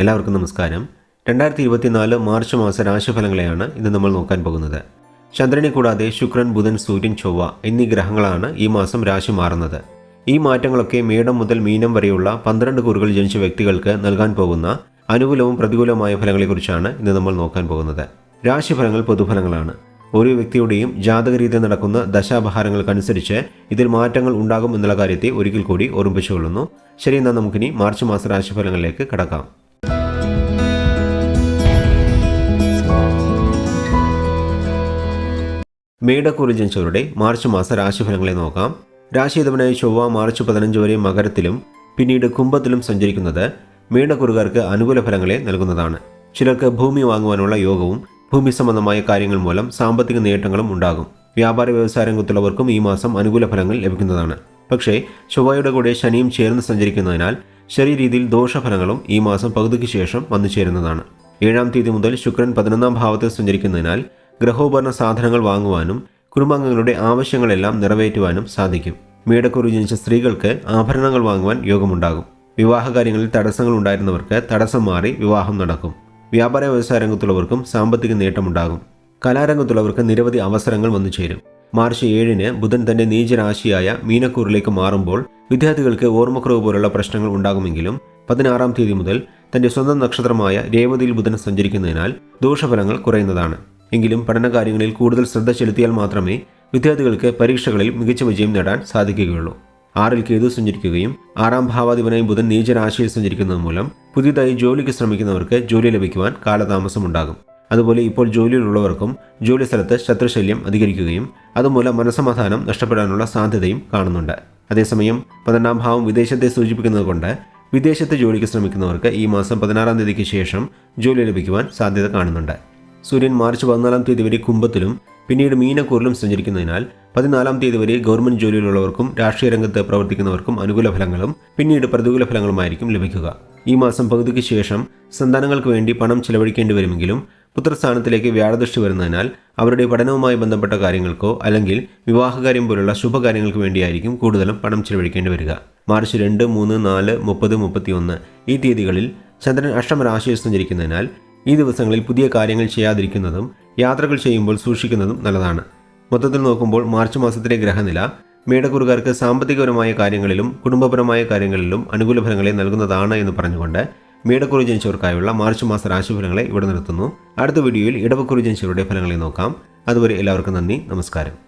എല്ലാവർക്കും നമസ്കാരം. രണ്ടായിരത്തി ഇരുപത്തിനാല് മാർച്ച് മാസ രാശിഫലങ്ങളെയാണ് ഇന്ന് നമ്മൾ നോക്കാൻ പോകുന്നത്. ചന്ദ്രനെ കൂടാതെ ശുക്രൻ ബുധൻ സൂര്യൻ ചൊവ്വ എന്നീ ഗ്രഹങ്ങളാണ് ഈ മാസം രാശി മാറുന്നത്. ഈ മാറ്റങ്ങളൊക്കെ മേടം മുതൽ മീനം വരെയുള്ള പന്ത്രണ്ട് കുറുകൾ ജനിച്ച വ്യക്തികൾക്ക് നൽകാൻ പോകുന്ന അനുകൂലവും പ്രതികൂലവുമായ ഫലങ്ങളെക്കുറിച്ചാണ് ഇന്ന് നമ്മൾ നോക്കാൻ പോകുന്നത്. രാശിഫലങ്ങൾ പൊതുഫലങ്ങളാണ്. ഓരോ വ്യക്തിയുടെയും ജാതക രീതിയിൽ നടക്കുന്ന ദശാപഹാരങ്ങൾക്കനുസരിച്ച് ഇതിൽ മാറ്റങ്ങൾ ഉണ്ടാകും എന്നുള്ള കാര്യത്തെ ഒരിക്കൽ കൂടി ഓർമ്മിപ്പിച്ചുകൊള്ളുന്നു. ശരി എന്നാൽ നമുക്കിനി മാർച്ച് മാസ രാശിഫലങ്ങളിലേക്ക് കടക്കാം. മേടക്കൂറിൽ ജനിച്ചവരുടെ മാർച്ച് മാസ രാശിഫലങ്ങളെ നോക്കാം. രാശിയതവനായ ചൊവ്വ മാർച്ച് പതിനഞ്ച് വരെ മകരത്തിലും പിന്നീട് കുംഭത്തിലും സഞ്ചരിക്കുന്നത് മേടക്കുറുകാർക്ക് അനുകൂല ഫലങ്ങളെ നൽകുന്നതാണ്. ചിലർക്ക് ഭൂമി വാങ്ങുവാനുള്ള യോഗവും ഭൂമി സംബന്ധമായ കാര്യങ്ങൾ മൂലം സാമ്പത്തിക നേട്ടങ്ങളും ഉണ്ടാകും. വ്യാപാര വ്യവസായ രംഗത്തുള്ളവർക്കും ഈ മാസം അനുകൂല ഫലങ്ങൾ ലഭിക്കുന്നതാണ്. പക്ഷേ ചൊവ്വയുടെ കൂടെ ശനിയും ചേർന്ന് സഞ്ചരിക്കുന്നതിനാൽ ചെറിയ രീതിയിൽ ദോഷഫലങ്ങളും ഈ മാസം പകുതിക്ക് ശേഷം വന്നു ചേരുന്നതാണ്. ഏഴാം തീയതി മുതൽ ശുക്രൻ പതിനൊന്നാം ഭാവത്തിൽ സഞ്ചരിക്കുന്നതിനാൽ ഗ്രഹോപകരണ സാധനങ്ങൾ വാങ്ങുവാനും കുടുംബാംഗങ്ങളുടെ ആവശ്യങ്ങളെല്ലാം നിറവേറ്റുവാനും സാധിക്കും. മേടക്കുരു ജനിച്ച സ്ത്രീകൾക്ക് ആഭരണങ്ങൾ വാങ്ങുവാൻ യോഗമുണ്ടാകും. വിവാഹകാര്യങ്ങളിൽ തടസ്സങ്ങൾ ഉണ്ടായിരുന്നവർക്ക് തടസ്സം മാറി വിവാഹം നടക്കും. വ്യാപാര വ്യവസായ രംഗത്തുള്ളവർക്കും സാമ്പത്തിക നേട്ടമുണ്ടാകും. കലാരംഗത്തുള്ളവർക്ക് നിരവധി അവസരങ്ങൾ വന്നു ചേരും. മാർച്ച് ഏഴിന് ബുധൻ തന്റെ നീചരാശിയായ മീനക്കൂറിലേക്ക് മാറുമ്പോൾ വിദ്യാർത്ഥികൾക്ക് ഓർമ്മക്കുറവ് പോലുള്ള പ്രശ്നങ്ങൾ ഉണ്ടാകുമെങ്കിലും പതിനാറാം തീയതി മുതൽ തന്റെ സ്വന്തം നക്ഷത്രമായ രേവതിയിൽ ബുധൻ സഞ്ചരിക്കുന്നതിനാൽ ദോഷഫലങ്ങൾ കുറയുന്നതാണ്. എങ്കിലും പഠനകാര്യങ്ങളിൽ കൂടുതൽ ശ്രദ്ധ ചെലുത്തിയാൽ മാത്രമേ വിദ്യാർത്ഥികൾക്ക് പരീക്ഷകളിൽ മികച്ച വിജയം നേടാൻ സാധിക്കുകയുള്ളൂ. ആറിൽ കേതു സഞ്ചരിക്കുകയും ആറാം ഭാവാധിപനായി ബുധൻ നീചരാശിയിൽ സഞ്ചരിക്കുന്നത് മൂലം പുതിയതായി ജോലിക്ക് ശ്രമിക്കുന്നവർക്ക് ജോലി ലഭിക്കുവാൻ കാലതാമസമുണ്ടാകും. അതുപോലെ ഇപ്പോൾ ജോലിയിലുള്ളവർക്കും ജോലി സ്ഥലത്ത് ശത്രുശല്യം അധികരിക്കുകയും അതുമൂലം മനസമാധാനം നഷ്ടപ്പെടാനുള്ള സാധ്യതയും കാണുന്നുണ്ട്. അതേസമയം പതിനെട്ടാം ഭാവം വിദേശത്തെ സൂചിപ്പിക്കുന്നത് കൊണ്ട് വിദേശത്ത് ജോലിക്ക് ശ്രമിക്കുന്നവർക്ക് ഈ മാസം പതിനാറാം തീയതിക്ക് ശേഷം ജോലി ലഭിക്കുവാൻ സാധ്യത കാണുന്നുണ്ട്. സൂര്യൻ മാർച്ച് പതിനാലാം തീയതി വരെ കുംഭത്തിലും പിന്നീട് മീനക്കൂറിലും സഞ്ചരിക്കുന്നതിനാൽ പതിനാലാം തീയതി വരെ ഗവൺമെന്റ് ജോലിയിലുള്ളവർക്കും രാഷ്ട്രീയ രംഗത്ത് പ്രവർത്തിക്കുന്നവർക്കും അനുകൂല ഫലങ്ങളും പിന്നീട് പ്രതികൂല ഫലങ്ങളുമായിരിക്കും ലഭിക്കുക. ഈ മാസം പകുതിക്ക് ശേഷം സന്താനങ്ങൾക്ക് വേണ്ടി പണം ചെലവഴിക്കേണ്ടി വരുമെങ്കിലും പുത്രസ്ഥാനത്തിലേക്ക് വ്യാഴദൃഷ്ടി വരുന്നതിനാൽ അവരുടെ പഠനവുമായി ബന്ധപ്പെട്ട കാര്യങ്ങൾക്കോ അല്ലെങ്കിൽ വിവാഹകാര്യം പോലുള്ള ശുഭകാര്യങ്ങൾക്ക് വേണ്ടിയായിരിക്കും കൂടുതലും പണം ചെലവഴിക്കേണ്ടി വരിക. മാർച്ച് രണ്ട് മൂന്ന് നാല് മുപ്പത് മുപ്പത്തിയൊന്ന് ഈ തീയതികളിൽ ചന്ദ്രൻ അഷ്ടമരാശിയിൽ സഞ്ചരിക്കുന്നതിനാൽ ഈ ദിവസങ്ങളിൽ പുതിയ കാര്യങ്ങൾ ചെയ്യാതിരിക്കുന്നതും യാത്രകൾ ചെയ്യുമ്പോൾ സൂക്ഷിക്കുന്നതും നല്ലതാണ്. മൊത്തത്തിൽ നോക്കുമ്പോൾ മാർച്ച് മാസത്തിലെ ഗ്രഹനില മേടക്കുറുകാർക്ക് സാമ്പത്തികപരമായ കാര്യങ്ങളിലും കുടുംബപരമായ കാര്യങ്ങളിലും അനുകൂല ഫലങ്ങളെ നൽകുന്നതാണ് എന്ന് പറഞ്ഞുകൊണ്ട് മേടക്കുറി ജനിച്ചവർക്കായുള്ള മാർച്ച് മാസ രാശിഫലങ്ങളെ ഇവിടെ നിർത്തുന്നു. അടുത്ത വീഡിയോയിൽ ഇടവക്കുറി ജനിച്ചവരുടെ ഫലങ്ങളെ നോക്കാം. അതുവരെ എല്ലാവർക്കും നന്ദി നമസ്കാരം.